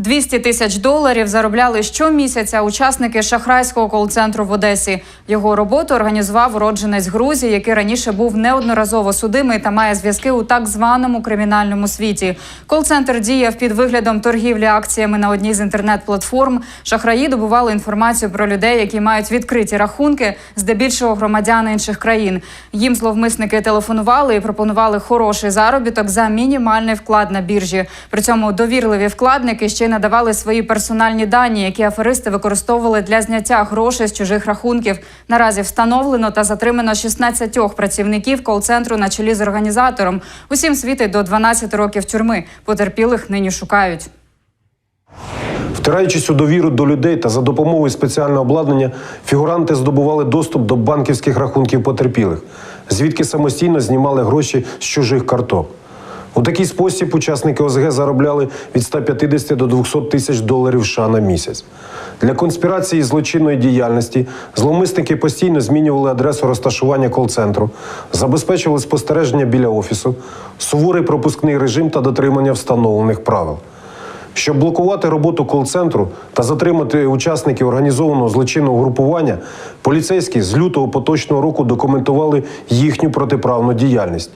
200 тисяч доларів заробляли щомісяця учасники шахрайського кол-центру в Одесі. Його роботу організував уродженець Грузії, який раніше був неодноразово судимий та має зв'язки у так званому кримінальному світі. Кол-центр діяв під виглядом торгівлі акціями на одній з інтернет-платформ. Шахраї добували інформацію про людей, які мають відкриті рахунки, здебільшого громадян інших країн. Їм зловмисники телефонували і пропонували хороший заробіток за мінімальний вклад на біржі. При цьому довірливі вкладники ще надавали свої персональні дані, які аферисти використовували для зняття грошей з чужих рахунків. Наразі встановлено та затримано 16 працівників кол-центру на чолі з організатором. Усім світить до 12 років тюрми. Потерпілих нині шукають. Втираючись у довіру до людей та за допомогою спеціального обладнання, фігуранти здобували доступ до банківських рахунків потерпілих, звідки самостійно знімали гроші з чужих карток. У такий спосіб учасники ОСГ заробляли від 150 до 200 тисяч доларів США на місяць. Для конспірації і злочинної діяльності зловмисники постійно змінювали адресу розташування кол-центру, забезпечували спостереження біля офісу, суворий пропускний режим та дотримання встановлених правил. Щоб блокувати роботу кол-центру та затримати учасників організованого злочинного групування, поліцейські з лютого поточного року документували їхню протиправну діяльність.